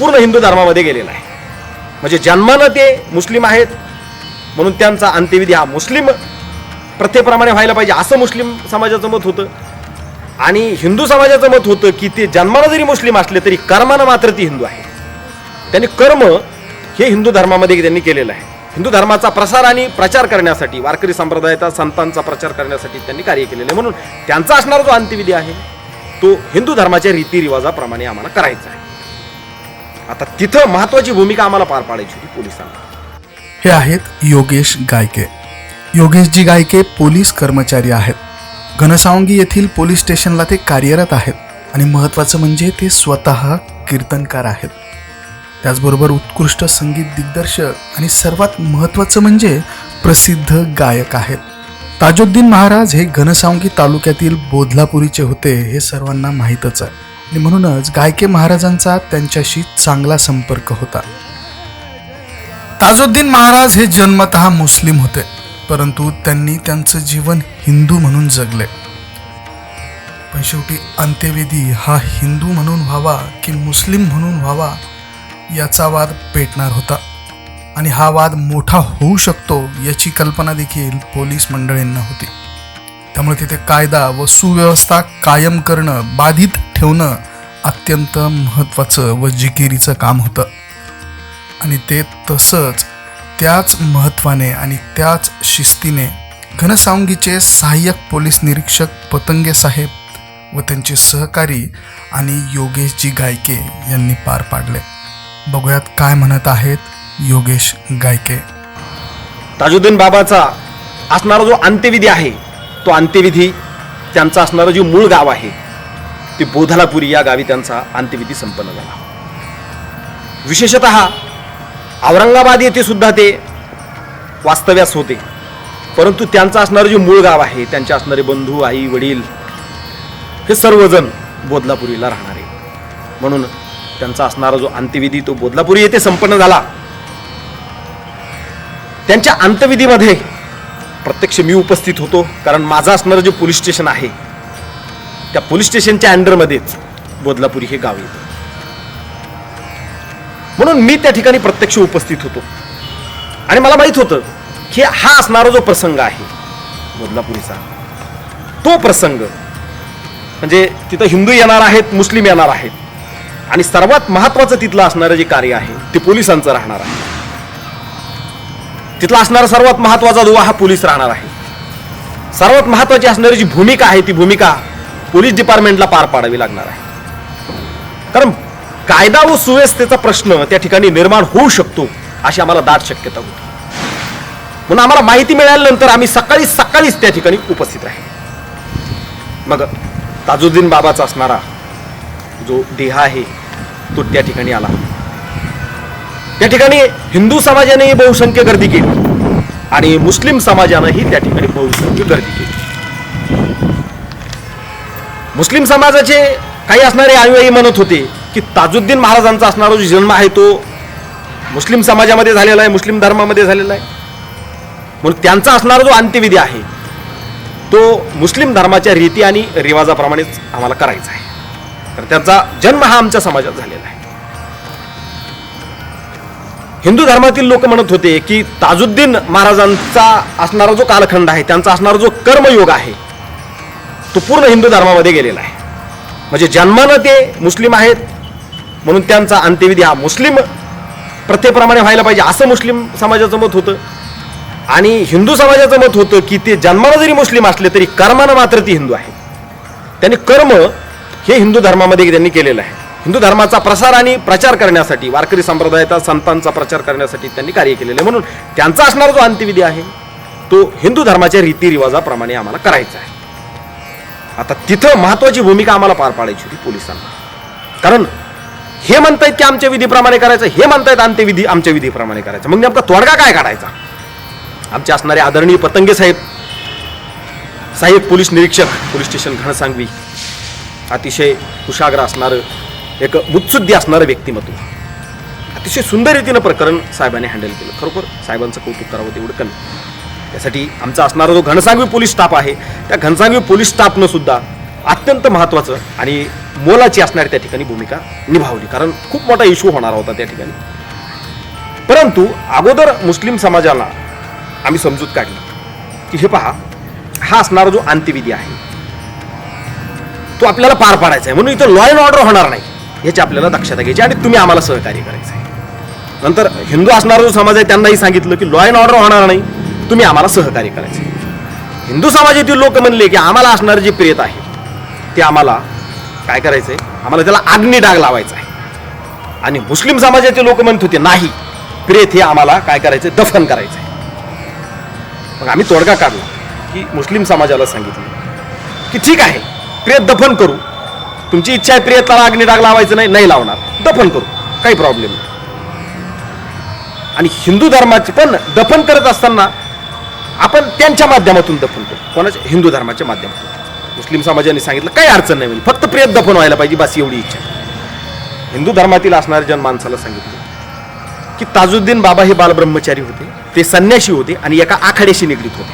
पूर्ण हिंदू धर्मामध्ये गेलेला आहे. म्हणजे जन्मानं ते मुस्लिम आहेत म्हणून त्यांचा अंत्यविधी हा मुस्लिम प्रथेप्रमाणे व्हायला पाहिजे असं मुस्लिम समाजाचं मत होतं. आणि हिंदू समाजाचं मत होतं की ते जन्मानं जरी मुस्लिम असले तरी कर्मानं मात्र ती हिंदू आहे. त्यांनी कर्म हे हिंदू धर्मामध्ये त्यांनी केलेलं आहे. हिंदू धर्माचा प्रसार आणि प्रचार करण्यासाठी वारकरी संप्रदायाचा संतांचा प्रचार करण्यासाठी त्यांनी कार्य केलेलं आहे. म्हणून त्यांचा असणारा जो अंत्यविधी आहे तो हिंदू धर्माच्या रीतिरिवाजाप्रमाणे आम्हाला करायचा आहे. आता तिथं महत्वाची भूमिका आम्हाला पार पाडायची होती पोलिसांना. हे आहेत योगेश गायके. योगेशजी गायके पोलीस कर्मचारी आहेत. घनसावंगी येथील पोलीस स्टेशनला ते कार्यरत आहेत आणि महत्त्वाचं म्हणजे ते स्वतः कीर्तनकार आहेत. त्याचबरोबर उत्कृष्ट संगीत दिग्दर्शक आणि सर्वात महत्त्वाचं म्हणजे प्रसिद्ध गायक आहेत. ताजुद्दीन महाराज हे घनसावंगी तालुक्यातील बोधलापुरीचे होते हे सर्वांना माहीतच आहे. आणि म्हणूनच गायके महाराजांचा त्यांच्याशी चांगला संपर्क होता. ताजुद्दीन महाराज हे जन्मत मुस्लिम होते परंतु त्यांनी त्यांचं जीवन हिंदू म्हणून जगले. पण शेवटी अंत्यविधी हा हिंदू म्हणून व्हावा की मुस्लिम म्हणून व्हावा याचा वाद पेटणार होता. आणि हा वाद मोठा होऊ शकतो याची कल्पना देखील पोलीस मंडळींना होती. त्यामुळे तिथे कायदा व सुव्यवस्था कायम करणं बाधित ठेवणं अत्यंत महत्त्वाचं व जिकिरीचं काम होतं. आणि ते तसंच त्याच महत्त्वाने आणि त्याच शिस्तीने घनसावंगीचे सहाय्यक पोलीस निरीक्षक पतंगे साहेब व त्यांचे सहकारी आणि योगेशजी गायके यांनी पार पाडले. बघूयात काय म्हणत आहेत योगेश गायके. ताजुद्दीन बाबाचा असणारा जो अंत्यविधी आहे तो अंत्यविधी त्यांचा असणारं जे मूळ गाव आहे ते बोधलापुरी या गावी त्यांचा अंत्यविधी संपन्न झाला. विशेषत औरंगाबाद येथे सुद्धा ते वास्तव्यास होते. परंतु त्यांचं असणारं जे मूळ गाव आहे त्यांचे असणारे बंधू आई वडील हे सर्वजण बोधलापुरीला राहणारे. म्हणून त्यांचा असणारा जो अंत्यविधी तो बोधलापुरी येथे संपन्न झाला. त्यांच्या अंत्यविधीमध्ये प्रत्यक्ष मी उपस्थित होतो कारण माझं असणारं जे पोलीस स्टेशन आहे त्या पोलीस स्टेशनच्या अंडरमध्येच बोदलापुरी हे गाव येतं. म्हणून मी त्या ठिकाणी प्रत्यक्ष उपस्थित होतो. आणि मला माहीत होतं की हा असणारा जो प्रसंग आहे बोदलापुरीचा तो प्रसंग म्हणजे तिथं हिंदू येणार आहेत मुस्लिम येणार आहेत आणि सर्वात महत्वाचं तिथलं असणारं जे कार्य आहे ते पोलिसांचं राहणार आहे. तिथला असणारा सर्वात महत्त्वाचा दुवा हा पोलीस राहणार आहे. सर्वात महत्वाची असणारी जी भूमिका आहे ती भूमिका पोलीस डिपार्टमेंटला पार पाडावी लागणार आहे. कारण कायदा व सुव्यवस्थेचा प्रश्न त्या ठिकाणी निर्माण होऊ शकतो अशी आम्हाला दाट शक्यता होती. म्हणून आम्हाला माहिती मिळाल्यानंतर आम्ही सकाळी सकाळीच त्या ठिकाणी उपस्थित राहील. मग ताजुद्दीन बाबाचा असणारा जो देह आहे तो त्या ठिकाणी आला. त्या ठिकाणी हिंदू समाजानेही बहुसंख्य गर्दी केली आणि मुस्लिम समाजानंही त्या ठिकाणी बहुसंख्य गर्दी केली. मुस्लिम समाजाचे काही असणारे अनुयायी म्हणत होते की ताजुद्दीन महाराजांचा असणारा जो जन्म आहे तो मुस्लिम समाजामध्ये झालेला आहे मुस्लिम धर्मामध्ये झालेला आहे. म्हणून त्यांचा असणारा जो अंत्यविधी आहे तो मुस्लिम धर्माच्या रीती आणि रिवाजाप्रमाणेच आम्हाला करायचा आहे. तर त्यांचा जन्म हा आमच्या समाजात झालेला आहे. हिंदू धर्मातील लोक म्हणत होते की ताजुद्दीन महाराजांचा असणारा जो कालखंड आहे त्यांचा असणारा जो कर्मयोग आहे तो पूर्ण हिंदू धर्मामध्ये गेलेला आहे. म्हणजे जन्मानं ते मुस्लिम आहेत म्हणून त्यांचा अंत्यविधी हा मुस्लिम प्रथेप्रमाणे व्हायला पाहिजे असं मुस्लिम समाजाचं मत होतं. आणि हिंदू समाजाचं मत होतं की ते जन्मानं जरी मुस्लिम असले तरी कर्मानं मात्र ती हिंदू आहे. त्यांनी कर्म हे हिंदू धर्मामध्ये त्यांनी केलेलं आहे. हिंदू धर्माचा प्रसार आणि प्रचार करण्यासाठी वारकरी संप्रदायाचा संतांचा प्रचार करण्यासाठी त्यांनी कार्य केलेलं आहे. म्हणून त्यांचा असणारा जो अंत्यविधी आहे तो हिंदू धर्माच्या रीतिरिवाजाप्रमाणे आम्हाला करायचा आहे. आता तिथं महत्वाची भूमिका आम्हाला पार पाडायची होती पोलिसांना. कारण हे म्हणतायत की आमच्या विधीप्रमाणे करायचं हे म्हणतायत अंत्यविधी आमच्या विधीप्रमाणे करायचं. मग नेमका तोडगा काय काढायचा? आमचे असणारे आदरणीय पतंगे साहेब साहेब पोलीस निरीक्षक पोलीस स्टेशन घनसांगवी अतिशय कुशाग्र असणारं एक मुत्सुद्धी असणारं व्यक्तिमत्व. अतिशय सुंदर रीतीनं प्रकरण साहेबांनी हँडल केलं. खरोखर साहेबांचं कौतुक करावं तेवढं कमी. त्यासाठी आमचा असणारा जो घनसांगवी पोलीस स्टाफ आहे त्या घनसांगवी पोलीस स्टाफनं सुद्धा अत्यंत महत्त्वाचं आणि मोलाची असणारी त्या ठिकाणी भूमिका निभावली. कारण खूप मोठा इश्यू होणार होता त्या ठिकाणी. परंतु अगोदर मुस्लिम समाजाला आम्ही समजूत काढली. की हे पहा हा असणारा जो अंत्यविधी आहे तो आपल्याला पार पाडायचा आहे. म्हणून इथं लॉ अँड ऑर्डर होणार नाही याची आपल्याला दक्षता घ्यायची आणि तुम्ही आम्हाला सहकार्य करायचं आहे. नंतर हिंदू असणारा जो समाज आहे त्यांनाही सांगितलं की लॉ अँड ऑर्डर होणार नाही. तुम्ही आम्हाला सहकार्य करायचं. हिंदू समाजातील लोक म्हणले की आम्हाला असणारं जे प्रेत आहे ते आम्हाला काय करायचंय? आम्हाला त्याला अग्नी डाग लावायचा आहे आणि मुस्लिम समाजाचे लोक म्हणत होते नाही प्रेत हे आम्हाला काय करायचं दफन करायचं आहे मग आम्ही तोडगा काढला की मुस्लिम समाजाला सांगितलं की ठीक आहे प्रेत दफन करू. तुमची इच्छा आहे प्रेताला अग्निडाग लावायचं नाही नाही लावणार. दफन करू काही प्रॉब्लेम नाही. आणि हिंदू धर्माचे पण दफन करत असताना आपण त्यांच्या माध्यमातून दफन करू. कोणाच्या हिंदू धर्माच्या माध्यमातून. मुस्लिम समाजाने सांगितलं काही अडचण नाही होईल. फक्त प्रेत दफन व्हायला पाहिजे बस एवढी इच्छा. हिंदू धर्मातील असणाऱ्या जन माणसाला सांगितलं की ताजुद्दीन बाबा हे बालब्रह्मचारी होते ते संन्याशी होते आणि एका आखाड्याशी निगडीत होते.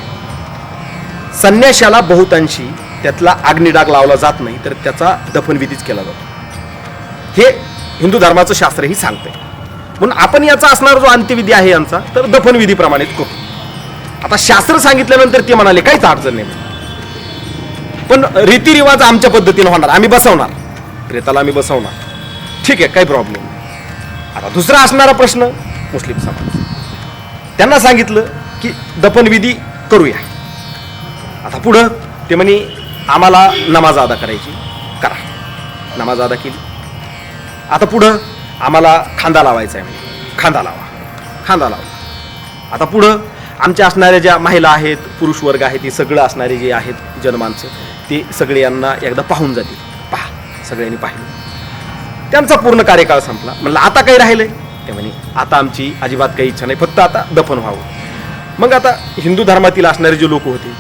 संन्याशाला बहुतांशी त्यातला अग्निडाग लावला जात नाही तर त्याचा दफनविधीच केला जातो. हे हिंदू धर्माचं शास्त्रही सांगतंय. म्हणून आपण याचा असणारा जो अंत्यविधी आहे यांचा तर दफनविधीप्रमाणेच करू. आता शास्त्र सांगितल्यानंतर ते म्हणाले काहीच अडचण नाही. पण रीतिरिवाज आमच्या पद्धतीने होणार. आम्ही बसवणार. प्रेताला आम्ही बसवणार. ठीक आहे काही प्रॉब्लेम नाही. आता दुसरा असणारा प्रश्न मुस्लिम समाज. त्यांना सांगितलं की दफनविधी करूया. आता पुढं ते म्हणे आम्हाला नमाज अदा करायची. करा. नमाज अदा केली. आता पुढं आम्हाला खांदा लावायचा आहे म्हणजे खांदा लावा. खांदा लावा. आता पुढं आमच्या असणाऱ्या ज्या महिला आहेत पुरुष वर्ग आहेत ते सगळं असणारे जे आहेत जनमानसं ते सगळे यांना एकदा पाहून जातील. पहा सगळ्यांनी पाहिलं. त्यांचा पूर्ण कार्यकाळ संपला. म्हणलं आता काही राहिलंय? ते म्हणे आता आमची अजिबात काही इच्छा नाही फक्त आता दफन व्हावं. मग आता हिंदू धर्मातील असणारे जे लोक होते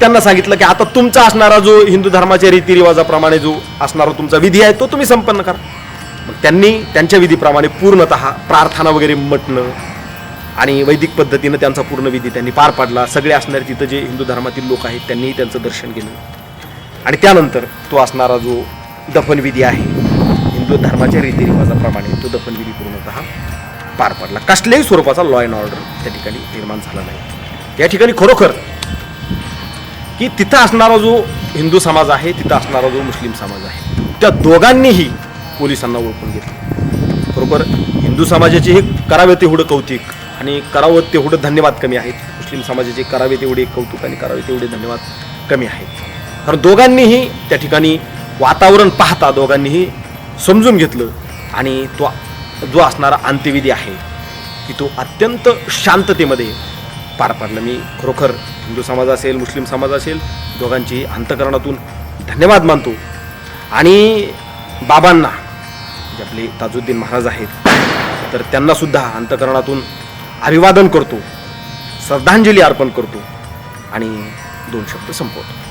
त्यांना सांगितलं की आता तुमचा असणारा जो हिंदू धर्माच्या रीतिरिवाजाप्रमाणे जो असणारा तुमचा विधी आहे तो तुम्ही संपन्न करा. मग त्यांनी त्यांच्या विधीप्रमाणे पूर्णत प्रार्थना वगैरे म्हटणं आणि वैदिक पद्धतीनं त्यांचा पूर्ण विधी त्यांनी पार पाडला. सगळे असणारे तिथं जे हिंदू धर्मातील लोक आहेत त्यांनीही त्यांचं दर्शन केलं. आणि त्यानंतर तो असणारा जो दफनविधी आहे हिंदू धर्माच्या रीतिरिवाजाप्रमाणे तो दफनविधी पूर्णतः पार पडला. कसल्याही स्वरूपाचा लॉ अँड ऑर्डर त्या ठिकाणी निर्माण झाला नाही. या ठिकाणी खरोखर की तिथं असणारा जो हिंदू समाज आहे तिथं असणारा जो मुस्लिम समाज आहे त्या दोघांनीही पोलिसांना ओळखून घेतलं. बरोबर हिंदू समाजाचे हे करावे तेवढं कौतिक आणि करावं तेवढं धन्यवाद कमी आहेत. मुस्लिम समाजाचे करावे तेवढे कौतुक आणि करावे तेवढे धन्यवाद कमी आहेत. कारण दोघांनीही त्या ठिकाणी वातावरण पाहता दोघांनीही समजून घेतलं आणि तो जो असणारा अंत्यविधी आहे की तो अत्यंत शांततेमध्ये पार पाडलं. मी खरोखर हिंदू समाज असेल मुस्लिम समाज असेल दोघांची अंतकरणातून धन्यवाद मानतो. आणि बाबांना जे आपले ताजुद्दीन महाराज आहेत तर त्यांनासुद्धा अंतकरणातून अभिवादन करतो. श्रद्धांजली अर्पण करतो. आणि दोन शब्द संपवतो.